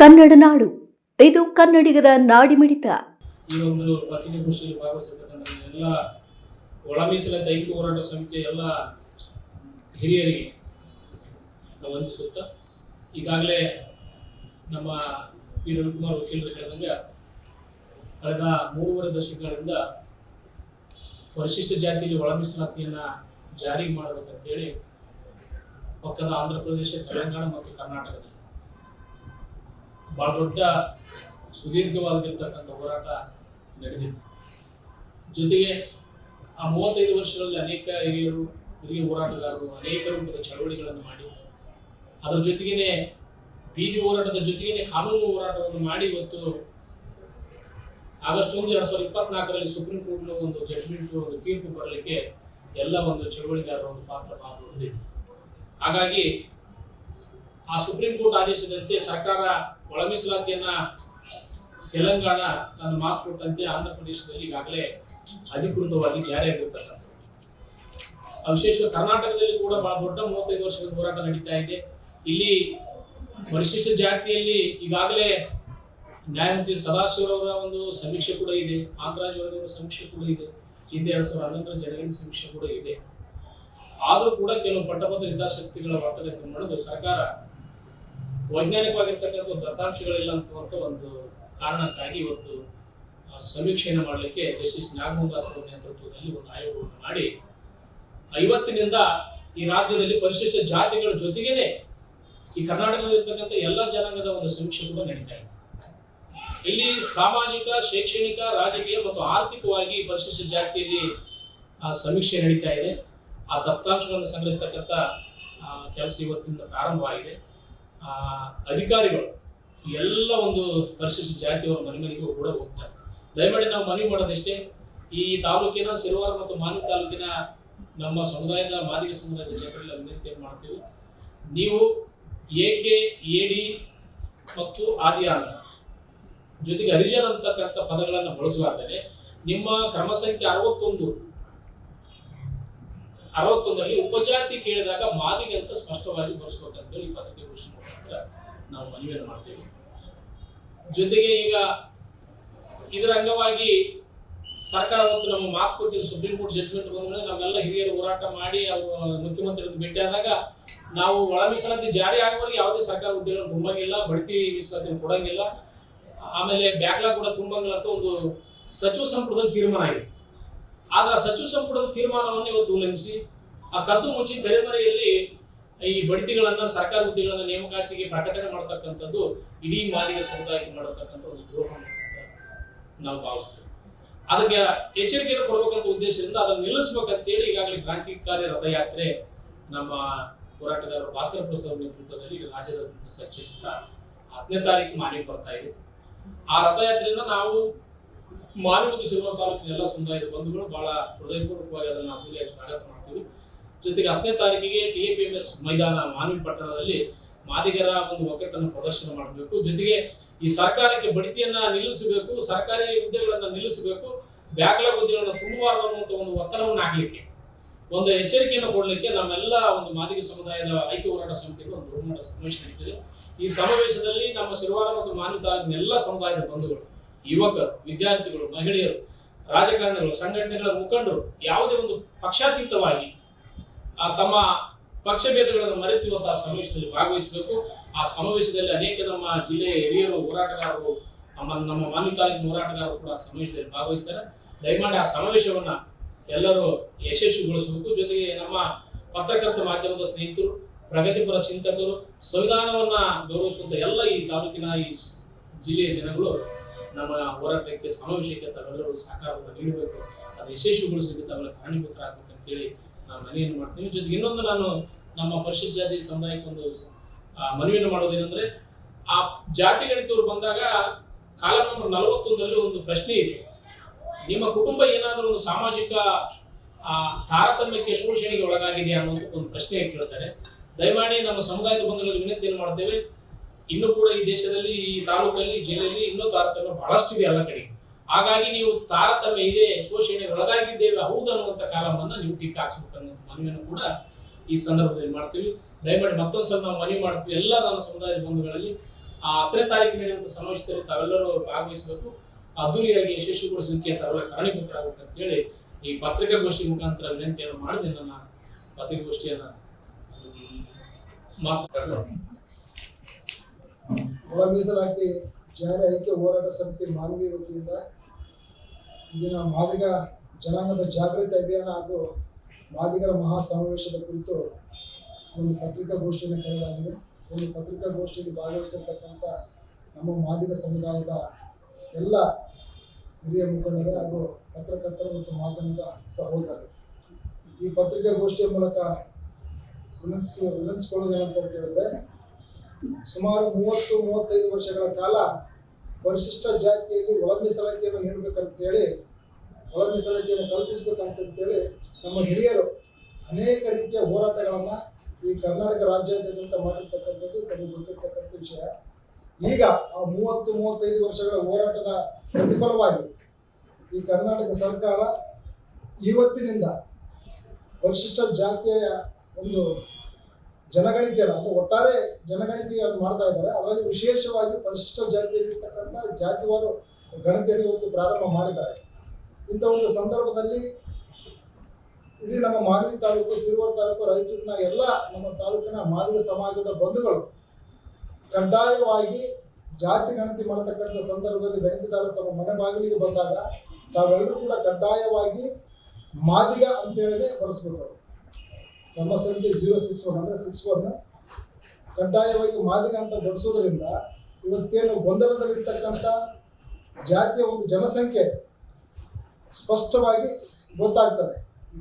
ಕನ್ನಡ ನಾಡು. ಇದು ಕನ್ನಡಿಗರ ನಾಡಿಮಿಡಿತ. ಈ ಒಂದು ಪತ್ರಿಕಾಗೋಷ್ಠಿಯಲ್ಲಿ ಭಾಗವಹಿಸಿರ್ತಕ್ಕಂಥ ಎಲ್ಲ ಒಳ ಮೀಸಲ ದೈಹಿಕ ಹೋರಾಟ ಸಮಿತಿಯ ಎಲ್ಲ ಹಿರಿಯರಿಗೆ ವಂದಿಸುತ್ತ ವಂದಿಸುತ್ತಾ, ಈಗಾಗಲೇ ನಮ್ಮ ಪಿ. ರವಿಕುಮಾರ್ ವಕೀಲರು ಹೇಳಿದಂಗೆ ಕಳೆದ ಮೂರುವರೆ ದಶಕಗಳಿಂದ ಪರಿಶಿಷ್ಟ ಜಾತಿಯಲ್ಲಿ ಒಳ ಮೀಸಲಾತಿಯನ್ನು ಜಾರಿ ಮಾಡಬೇಕಂತೇಳಿ ಪಕ್ಕದ ಆಂಧ್ರ ಪ್ರದೇಶ, ತೆಲಂಗಾಣ ಮತ್ತು ಕರ್ನಾಟಕದಲ್ಲಿ ಬಹಳ ದೊಡ್ಡ ಸುದೀರ್ಘವಾಗಿರ್ತಕ್ಕಂಥ ಹೋರಾಟ ನಡೆದಿದೆ. ಜೊತೆಗೆ ಆ ಮೂವತ್ತೈದು ವರ್ಷಗಳಲ್ಲಿ ಅನೇಕ ಹಿರಿಯರು, ಹಿರಿಯ ಹೋರಾಟಗಾರರು, ಅನೇಕ ರೂಪದ ಚಳವಳಿಗಳನ್ನು ಮಾಡಿ, ಅದರ ಜೊತೆಗೇನೆ ಬೀದಿ ಹೋರಾಟದ ಜೊತೆಗೇನೆ ಕಾನೂನು ಹೋರಾಟವನ್ನು ಮಾಡಿ ಇವತ್ತು ಆಗಸ್ಟ್ ಒಂದು, ಎರಡ್ ಸಾವಿರದ ಇಪ್ಪತ್ನಾಲ್ಕರಲ್ಲಿ ಸುಪ್ರೀಂ ಕೋರ್ಟ್ ಒಂದು ಜಡ್ಜ್ಮೆಂಟ್ ಒಂದು ತೀರ್ಪು ಬರಲಿಕ್ಕೆ ಎಲ್ಲ ಒಂದು ಚಳವಳಿಗಾರರ ಒಂದು ಪಾತ್ರ ಬಹಳ ಹಾಗಾಗಿ ಆ ಸುಪ್ರೀಂ ಕೋರ್ಟ್ ಆದೇಶದಂತೆ ಸರ್ಕಾರ ಒಳ ಮೀಸಲಾತಿಯನ್ನ ತೆಲಂಗಾಣ ತನ್ನ ಮಾತು ಕೊಟ್ಟಂತೆ ಆಂಧ್ರ ಪ್ರದೇಶದಲ್ಲಿ ಈಗಾಗಲೇ ಅಧಿಕೃತವಾಗಿ ಜಾರಿಯಾಗಿರ್ತಕ್ಕಂಥದ್ದು ವಿಶೇಷ ಕರ್ನಾಟಕದಲ್ಲಿ ಕೂಡ ಬಹಳ ದೊಡ್ಡ ಮೂವತ್ತೈದು ವರ್ಷದ ಹೋರಾಟ ನಡೀತಾ ಇದೆ. ಇಲ್ಲಿ ಪರಿಶಿಷ್ಟ ಜಾತಿಯಲ್ಲಿ ಈಗಾಗಲೇ ನ್ಯಾಯಮೂರ್ತಿ ಸದಾಶಿವರವರ ಒಂದು ಸಮೀಕ್ಷೆ ಕೂಡ ಇದೆ. ವರದಿಯವರ ಸಮೀಕ್ಷೆ ಕೂಡ ಇದೆ. ಹಿಂದೆ ಎರಡ್ ಸಾವಿರದ ಹನ್ನೊಂದರ ಸಮೀಕ್ಷೆ ಕೂಡ ಇದೆ. ಆದರೂ ಕೂಡ ಕೆಲವು ಪಟ್ಟಭದ್ರ ಹಿತಾಸಕ್ತಿಗಳ ಒತ್ತಡಕ್ಕೆ ಮಾಡಲು ಸರ್ಕಾರ ವೈಜ್ಞಾನಿಕವಾಗಿರ್ತಕ್ಕಂಥ ದತ್ತಾಂಶಗಳಿಲ್ಲ ಅಂತ ಒಂದು ಕಾರಣಕ್ಕಾಗಿ ಇವತ್ತು ಸಮೀಕ್ಷೆಯನ್ನು ಮಾಡಲಿಕ್ಕೆ ಜಸ್ಟಿಸ್ ನಾಗಮೋಹನ್ ದಾಸ್ ಅವರ ನೇತೃತ್ವದಲ್ಲಿ ಒಂದು ಆಯೋಗವನ್ನು ಮಾಡಿ, ಐವತ್ತಿನಿಂದ ಈ ರಾಜ್ಯದಲ್ಲಿ ಪರಿಶಿಷ್ಟ ಜಾತಿಗಳ ಜೊತೆಗೇನೆ ಈ ಕರ್ನಾಟಕದಲ್ಲಿ ಇರ್ತಕ್ಕಂಥ ಎಲ್ಲ ಜನಾಂಗದ ಒಂದು ಸಮೀಕ್ಷೆ ಕೂಡ ನಡೀತಾ ಇದೆ. ಇಲ್ಲಿ ಸಾಮಾಜಿಕ, ಶೈಕ್ಷಣಿಕ, ರಾಜಕೀಯ ಮತ್ತು ಆರ್ಥಿಕವಾಗಿ ಪರಿಶಿಷ್ಟ ಜಾತಿಯಲ್ಲಿ, ಆ, ಸಮೀಕ್ಷೆ ನಡೀತಾ ಇದೆ. ಆ ದತ್ತಾಂಶಗಳನ್ನು ಸಂಗ್ರಹಿಸ್ತಕ್ಕಂಥ ಕೆಲಸ ಇವತ್ತಿಂದ ಪ್ರಾರಂಭವಾಗಿದೆ. ಅಧಿಕಾರಿಗಳು ಎಲ್ಲ ಒಂದು ಪರಿಶಿಷ್ಟ ಜಾತಿಯವರ ಮನೆ ಮನೆಗೂ ಕೂಡ ಹೋಗ್ತಾರೆ. ದಯಮಾಡಿ ನಾವು ಮನವಿ ಮಾಡೋದಷ್ಟೇ, ಈ ತಾಲೂಕಿನ ಸಿರುವಾರ ಮತ್ತು ಮಾನ್ವಿ ತಾಲೂಕಿನ ನಮ್ಮ ಸಮುದಾಯದ, ಮಾದಿಗ ಸಮುದಾಯದ ಜನರೆಲ್ಲ ವಿನಂತಿಯನ್ನು ಮಾಡ್ತೀವಿ. ನೀವು ಏಕೆ ಎಡಿ ಮತ್ತು ಆದಿಯಾನ ಜೊತೆಗೆ ಹರಿಜನ್ ಅಂತಕ್ಕಂಥ ಪದಗಳನ್ನು ಬಳಸಲಾದರೆ ನಿಮ್ಮ ಕ್ರಮ ಸಂಖ್ಯೆ ಅರವತ್ತೊಂದು ಅರವತ್ತೊಂದರಲ್ಲಿ ಉಪಜಾತಿ ಕೇಳಿದಾಗ ಮಾದಿಗೆ ಅಂತ ಸ್ಪಷ್ಟವಾಗಿ ಬಳಸ್ಬೇಕಂತೇಳಿ ಈ ಘೋಷಣೆ ಮುಖಾಂತರ ನಾವು ಮನವಿಯನ್ನು ಮಾಡ್ತೇವೆ. ಜೊತೆಗೆ ಈಗ ಇದರ ಅಂಗವಾಗಿ ಸರ್ಕಾರ ಮತ್ತು ನಮ್ಮ ಮಾತು ಕೊಟ್ಟಿದ್ದು ಸುಪ್ರೀಂ ಕೋರ್ಟ್ ಜಡ್ಜ್ಮೆಂಟ್ ಬಂದ ನಾವೆಲ್ಲ ಹಿರಿಯರು ಹೋರಾಟ ಮಾಡಿ ಅವರು ಮುಖ್ಯಮಂತ್ರಿಗಳನ್ನು ಭೇಟಿಯಾದಾಗ ನಾವು ಒಳ ಮೀಸಲಾತಿ ಜಾರಿ ಆಗುವವರೆಗೆ ಯಾವುದೇ ಸರ್ಕಾರ ಹುದ್ದೆಗಳನ್ನು ತುಂಬಂಗಿಲ್ಲ, ಬಡ್ತಿ ಮೀಸಲಾತಿಯನ್ನು ಕೊಡಂಗಿಲ್ಲ. ಆಮೇಲೆ ಬ್ಯಾಕ್ಲಾಗ್ ಕೂಡ ತುಂಬಂಗಿಲ್ಲ ಅಂತ ಒಂದು ಸಚಿವ ಸಂಪುಟದಲ್ಲಿ ತೀರ್ಮಾನ ಆಗಿದೆ. ಆದ್ರೆ ಸಚಿವ ಸಂಪುಟದ ತೀರ್ಮಾನವನ್ನು ಇವತ್ತು ಉಲ್ಲಂಘಿಸಿ, ಆ ಕದ್ದು ಮುಚ್ಚಿ ತೆರೆಮರೆಯಲ್ಲಿ ಈ ಬಡ್ತಿಗಳನ್ನ, ಸರ್ಕಾರ ಹುದ್ದೆಗಳನ್ನ ನೇಮಕಾತಿಗೆ ಪ್ರಕಟಣೆ ಮಾಡತಕ್ಕಂಥದ್ದು ಇಡೀ ಮಾದಿಗ ಸಮುದಾಯಕ್ಕೆ ಮಾಡತಕ್ಕಂಥ ಒಂದು ದ್ರೋಹ ನಾವು ಭಾವಿಸ್ತೇವೆ. ಅದಕ್ಕೆ ಎಚ್ಚರಿಕೆಯನ್ನು ಕೊಡಬೇಕಂತ ಉದ್ದೇಶದಿಂದ ಅದನ್ನು ನಿಲ್ಲಿಸ್ಬೇಕಂತೇಳಿ ಈಗಾಗಲೇ ಕ್ರಾಂತಿಕಾರಿ ರಥಯಾತ್ರೆ ನಮ್ಮ ಹೋರಾಟಗಾರರು ಭಾಸ್ಕರ ಪ್ರಸಾದ್ ನೇತೃತ್ವದಲ್ಲಿ ರಾಜ್ಯದಾದ್ಯಂತ ಸಂಚರಿಸ್ತಾ ಹತ್ತನೇ ತಾರೀಕು ಮಾನಿ ಬರ್ತಾ ಇದೆ. ಆ ರಥಯಾತ್ರೆಯನ್ನ ನಾವು ಮತ್ತು ಸಿರುವ ತಾಲೂಕಿನ ಎಲ್ಲ ಸಮುದಾಯದ ಬಂಧುಗಳು ಬಹಳ ಹೃದಯಪೂರ್ವಕವಾಗಿ ಅದನ್ನು ಅದ್ದೂರಿಯಾಗಿ ಸ್ವಾಗತ ಮಾಡ್ತೀವಿ. ಜೊತೆಗೆ ಹತ್ತನೇ ತಾರೀಕಿಗೆ T A P M S ಮೈದಾನ ಮಾನವಿ ಪಟ್ಟಣದಲ್ಲಿ ಮಾದಿಗರ ಒಂದು ಒಗ್ಗಟ್ಟನ್ನು ಪ್ರದರ್ಶನ ಮಾಡಬೇಕು. ಜೊತೆಗೆ ಈ ಸರ್ಕಾರಕ್ಕೆ ಬಡ್ತಿಯನ್ನ ನಿಲ್ಲಿಸಬೇಕು, ಸರ್ಕಾರಿ ಹುದ್ದೆಗಳನ್ನ ನಿಲ್ಲಿಸಬೇಕು, ಬ್ಯಾಕ್ಲಾಗ್ ಹುದ್ದೆಗಳನ್ನ ತುಂಬಬಾರದು ಅನ್ನುವಂಥ ಒಂದು ಒತ್ತಡವನ್ನು ಹಾಕ್ಲಿಕ್ಕೆ, ಒಂದು ಎಚ್ಚರಿಕೆಯನ್ನು ಕೊಡಲಿಕ್ಕೆ ನಮ್ಮೆಲ್ಲ ಒಂದು ಮಾದಿಗ ಸಮುದಾಯದ ಐಕ್ಯ ಹೋರಾಟ ಸಮಿತಿಗೆ ಒಂದು ದೊಡ್ಡ ಸಮಾವೇಶ ನಡೀತದೆ. ಈ ಸಮಾವೇಶದಲ್ಲಿ ನಮ್ಮ ಶಿರವಾರ ಮತ್ತು ಮಾನ್ಯ ತಾಲೂಕಿನ ಎಲ್ಲ ಸಮುದಾಯದ ಬಂಧುಗಳು ಯುವಕರು ವಿದ್ಯಾರ್ಥಿಗಳು, ಮಹಿಳೆಯರು, ರಾಜಕಾರಣಿಗಳು, ಸಂಘಟನೆಗಳ ಮುಖಂಡರು ಯಾವುದೇ ಒಂದು ಪಕ್ಷಾತೀತವಾಗಿ, ಆ ತಮ್ಮ ಪಕ್ಷಭೇದಗಳನ್ನು ಭೇದಗಳನ್ನು ಮರೆತಿರುವಂತಹ ಸಮಾವೇಶದಲ್ಲಿ ಭಾಗವಹಿಸಬೇಕು. ಆ ಸಮಾವೇಶದಲ್ಲಿ ಅನೇಕ ನಮ್ಮ ಜಿಲ್ಲೆಯ ಹಿರಿಯರು, ಹೋರಾಟಗಾರರು, ನಮ್ಮ ನಮ್ಮ ಮಾನ್ಯ ತಾಲೂಕಿನ ಹೋರಾಟಗಾರರು ಕೂಡ ಸಮಾವೇಶದಲ್ಲಿ ಭಾಗವಹಿಸ್ತಾರೆ. ದಯಮಾಡಿ ಆ ಸಮಾವೇಶವನ್ನ ಎಲ್ಲರೂ ಯಶಸ್ವಿಗೊಳಿಸಬೇಕು. ಜೊತೆಗೆ ನಮ್ಮ ಪತ್ರಕರ್ತ ಮಾಧ್ಯಮದ ಸ್ನೇಹಿತರು, ಪ್ರಗತಿಪರ ಚಿಂತಕರು, ಸಂವಿಧಾನವನ್ನ ಗೌರವಿಸುವಂತ ಎಲ್ಲ ಈ ತಾಲೂಕಿನ, ಈ ಜಿಲ್ಲೆಯ ಜನಗಳು ನಮ್ಮ ಹೋರಾಟಕ್ಕೆ ಸಮಾವೇಶಕ್ಕೆ ತಾವೆಲ್ಲರೂ ಸಹಕಾರವನ್ನು ನೀಡಬೇಕು. ಅದು ಯಶಸ್ವಿಗೊಳಿಸಲಿಕ್ಕೆ ತಾವೆಲ್ಲ ಅಂತ ಅಂತೇಳಿ ನಾನು ಮನವಿಯನ್ನು ಮಾಡ್ತೀನಿ. ಜೊತೆಗೆ ಇನ್ನೊಂದು ನಾನು ನಮ್ಮ ಪರಿಶಿಷ್ಟ ಜಾತಿ ಸಮುದಾಯಕ್ಕೆ ಒಂದು ಮನವಿಯನ್ನು ಮಾಡೋದೇನೆಂದ್ರೆ ಆ ಜಾತಿ ಗಣಿತವರು ಬಂದಾಗ ಕಾಲ ನಂಬರ್ ನಲವತ್ತೊಂದರಲ್ಲಿ ಒಂದು ಪ್ರಶ್ನೆ ಇದೆ. ನಿಮ್ಮ ಕುಟುಂಬ ಏನಾದರೂ ಒಂದು ಸಾಮಾಜಿಕ ಆ, ತಾರತಮ್ಯಕ್ಕೆ ಶೋಷಣೆಗೆ ಒಳಗಾಗಿದೆ ಅನ್ನೋ ಒಂದು ಪ್ರಶ್ನೆ ಕೇಳ್ತಾರೆ. ದಯಮಾಡಿ ನಮ್ಮ ಸಮುದಾಯದ ಬಂಧುಗಳಿಗೆ ವಿನಂತಿಯನ್ನು ಮಾಡ್ತೇವೆ. ಇನ್ನೂ ಕೂಡ ಈ ದೇಶದಲ್ಲಿ, ಈ ತಾಲೂಕಲ್ಲಿ, ಜಿಲ್ಲೆಯಲ್ಲಿ ಇನ್ನೂ ತಾರತಮ್ಯ ಬಹಳಷ್ಟಿದೆ ಎಲ್ಲ ಕಡೆ. ಹಾಗಾಗಿ ನೀವು ತಾರತಮ್ಯ ಇದೆ ಶೋಷಣೆ ಒಳಗಾಗಿದ್ದೇವೆ ಹೌದು ಅನ್ನುವಂಥ ಕಾಲಮನ್ನ ನೀವು ಟಿಕ್ ಹಾಕ್ಸ್ಬೇಕು ಅನ್ನುವಂಥ ಮನವಿಯನ್ನು ಕೂಡ ಈ ಸಂದರ್ಭದಲ್ಲಿ ಮಾಡ್ತೀವಿ. ದಯಮಾಡಿ ಮತ್ತೊಂದು ಸಲ ನಾವು ಮನವಿ ಮಾಡ್ತೀವಿ, ಎಲ್ಲ ನಮ್ಮ ಸಮುದಾಯದ ಬಂಧುಗಳಲ್ಲಿ. ಆ ಹತ್ತನೇ ತಾರೀಕು ನಡೆಯುವಂಥ ಸಮಾವೇಶದಲ್ಲಿ ತಾವೆಲ್ಲರೂ ಭಾಗವಹಿಸಬೇಕು. ಅದ್ದೂರಿಯಾಗಿ ಯಶಸ್ವಿಗೊಳಿಸಲಿಕ್ಕೆ ತಾವೆಲ್ಲ ಕಾರಣೀಭೂತರಾಗಬೇಕು ಅಂತೇಳಿ ಈ ಪತ್ರಿಕಾಗೋಷ್ಠಿ ಮುಖಾಂತರ ವಿನಂತಿಯನ್ನು ಮಾಡಿದೆ. ನನ್ನ ಪತ್ರಿಕಾಗೋಷ್ಠಿಯನ್ನು ಮಾತು ಒಳ ಮೀಸಲಾತಿ ಜಾರಿ ಐಕ್ಯ ಹೋರಾಟ ಸಮಿತಿ ಮಾನವೀಯ ವತಿಯಿಂದ ಇಂದಿನ ಮಾದಿಗ ಜನಾಂಗದ ಜಾಗೃತಿ ಅಭಿಯಾನ ಹಾಗೂ ಮಾದಿಗರ ಮಹಾ ಸಮಾವೇಶದ ಕುರಿತು ಒಂದು ಪತ್ರಿಕಾಗೋಷ್ಠಿಯನ್ನು ಕರೆಯಲಾಗಿದೆ. ಒಂದು ಪತ್ರಿಕಾಗೋಷ್ಠಿಯಲ್ಲಿ ಭಾಗವಹಿಸಿರ್ತಕ್ಕಂಥ ನಮ್ಮ ಮಾದಿಗ ಸಮುದಾಯದ ಎಲ್ಲ ಹಿರಿಯ ಮುಖಂಡರು ಹಾಗೂ ಪತ್ರಕರ್ತರು ಮತ್ತು ಮಾಧ್ಯಮದ ಸಹೋದರರು. ಈ ಪತ್ರಿಕಾಗೋಷ್ಠಿಯ ಮೂಲಕ ವಿನಂತಿಸ ವಿನಂತಿಸ್ಕೊಳ್ಳೋದೇನಂತ ಹೇಳಿದ್ರೆ ಸುಮಾರು ಮೂವತ್ತು, ಮೂವತ್ತೈದು ವರ್ಷಗಳ ಕಾಲ ಪರಿಶಿಷ್ಟ ಜಾತಿಯಲ್ಲಿ ಒಳ ಮೀಸಲಾತಿಯನ್ನು ನೀಡಬೇಕಂತೇಳಿ ಒಳ ಮೀಸಲಾತಿಯನ್ನು ಕಲ್ಪಿಸಬೇಕಂತೇಳಿ ನಮ್ಮ ಹಿರಿಯರು ಅನೇಕ ರೀತಿಯ ಹೋರಾಟಗಳನ್ನು ಈ ಕರ್ನಾಟಕ ರಾಜ್ಯಾದ್ಯಂತ ಮಾಡಿರ್ತಕ್ಕಂಥದ್ದು ತಮಗೆ ಗೊತ್ತಿರ್ತಕ್ಕಂಥ ವಿಷಯ. ಈಗ ಆ ಮೂವತ್ತು, ಮೂವತ್ತೈದು ವರ್ಷಗಳ ಹೋರಾಟದ ಪ್ರತಿಫಲವಾಗಿ ಈ ಕರ್ನಾಟಕ ಸರ್ಕಾರ ಇವತ್ತಿನಿಂದ ಪರಿಶಿಷ್ಟ ಜಾತಿಯ ಒಂದು ಜನಗಣತಿಯನ್ನು ಅಂದ್ರೆ ಒಟ್ಟಾರೆ ಜನಗಣತಿಯನ್ನು ಮಾಡ್ತಾ ಇದ್ದಾರೆ, ಅದರಲ್ಲಿ ವಿಶೇಷವಾಗಿ ಪರಿಶಿಷ್ಟ ಜಾತಿಯಲ್ಲಿರ್ತಕ್ಕಂಥ ಜಾತಿವಾರು ಗಣತಿಯನ್ನು ಇವತ್ತು ಪ್ರಾರಂಭ ಮಾಡಿದ್ದಾರೆ. ಇಂಥ ಒಂದು ಸಂದರ್ಭದಲ್ಲಿ ಇಡೀ ನಮ್ಮ ಮಾಗಡಿ ತಾಲೂಕು ಸಿರುವ ತಾಲೂಕು, ರಾಯಚೂರಿನ ಎಲ್ಲ ನಮ್ಮ ತಾಲೂಕಿನ ಮಾದರಿ ಸಮಾಜದ ಬಂಧುಗಳು ಕಡ್ಡಾಯವಾಗಿ ಜಾತಿ ಗಣತಿ ಮಾಡತಕ್ಕಂಥ ಸಂದರ್ಭದಲ್ಲಿ ಗಣಿತದಾರರು ತಮ್ಮ ಮನೆ ಬಾಗಿಲಿಗೆ ಬಂದಾಗ ತಾವೆಲ್ಲರೂ ಕೂಡ ಕಡ್ಡಾಯವಾಗಿ ಮಾದಿಗ ಅಂತೇಳಿ ಬರೆಸ್ಬೇಕು. ನಮ್ಮ ಸಂಖ್ಯೆ ಜೀರೋ ಸಿಕ್ಸ್ ಒನ್ ಅಂದರೆ ಸಿಕ್ಸ್ ಒನ್ ಕಡ್ಡಾಯವಾಗಿ ಮಾದಿಗ ಅಂತ ಬಳಸೋದ್ರಿಂದ ಇವತ್ತೇನು ಗೊಂದಲದಲ್ಲಿರ್ತಕ್ಕಂಥ ಜಾತಿಯ ಒಂದು ಜನಸಂಖ್ಯೆ ಸ್ಪಷ್ಟವಾಗಿ ಗೊತ್ತಾಗ್ತದೆ.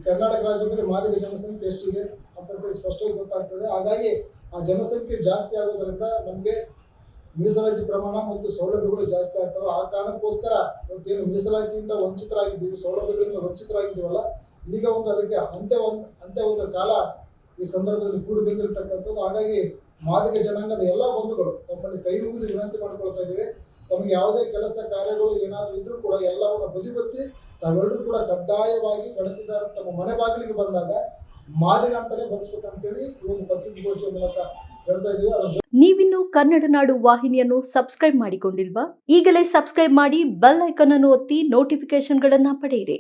ಕರ್ನಾಟಕ ರಾಜ್ಯದಲ್ಲಿ ಮಾದಿಗ ಜನಸಂಖ್ಯೆ ಎಷ್ಟಿದೆ ಅಂತ ಸ್ಪಷ್ಟವಾಗಿ ಗೊತ್ತಾಗ್ತದೆ. ಹಾಗಾಗಿ ಆ ಜನಸಂಖ್ಯೆ ಜಾಸ್ತಿ ಆಗೋದ್ರಿಂದ ನಮಗೆ ಮೀಸಲಾತಿ ಪ್ರಮಾಣ ಮತ್ತು ಸೌಲಭ್ಯಗಳು ಜಾಸ್ತಿ ಆಗ್ತವೆ. ಆ ಕಾರಣಕ್ಕೋಸ್ಕರ ಇವತ್ತೇನು ಮೀಸಲಾತಿಯಿಂದ ವಂಚಿತರಾಗಿದ್ದೀವಿ, ಸೌಲಭ್ಯಗಳಿಂದ ವಂಚಿತರಾಗಿದ್ದೀವಲ್ಲ ಈಗ ಒಂದು ಅದಕ್ಕೆ ಅಂತ್ಯ ಒಂದು ಅಂತ್ಯ ಒಂದು ಕಾಲ ಈ ಸಂದರ್ಭದಲ್ಲಿ ಕೂಡಿ ಬಂದಿರತಕ್ಕಂಥದ್ದು. ಹಾಗಾಗಿ ಮಾದಿಗ ಜನಾಂಗದ ಎಲ್ಲ ಬಂಧುಗಳು ತಮ್ಮಲ್ಲಿ ಕೈ ಮುಗಿದು ವಿನಂತಿ ಮಾಡ್ಕೊಳ್ತಾ ಇದ್ದೀವಿ. ತಮಗೆ ಯಾವುದೇ ಕೆಲಸ ಕಾರ್ಯಗಳು ಏನಾದರೂ ಇದ್ರೂ ಕೂಡ ಎಲ್ಲವನ್ನು ಬದಿಗೊತ್ತಿ ತಾವೆಲ್ಲರೂ ಕೂಡ ಕಡ್ಡಾಯವಾಗಿ ಗಣತಿದಾರ ತಮ್ಮ ಮನೆ ಬಾಗಿಲಿಗೆ ಬಂದಾಗ ಮಾದಿಗ ಅಂತಾನೆ ಬರ್ಸ್ಬೇಕಂತೇಳಿ ಈ ಒಂದು ಪತ್ರಿಕಾಗೋಷ್ಠಿಯ ಮೂಲಕ ಹೇಳ್ತಾ ಇದ್ದೀವಿ. ಅದರ ನೀವಿನ್ನು ಕನ್ನಡ ನಾಡು ವಾಹಿನಿಯನ್ನು ಸಬ್ಸ್ಕ್ರೈಬ್ ಮಾಡಿಕೊಂಡಿಲ್ವಾ? ಈಗಲೇ ಸಬ್ಸ್ಕ್ರೈಬ್ ಮಾಡಿ ಬೆಲ್ ಐಕಾನ್ ಅನ್ನು ಒತ್ತಿ ನೋಟಿಫಿಕೇಶನ್ಗಳನ್ನು ಪಡೆಯಿರಿ.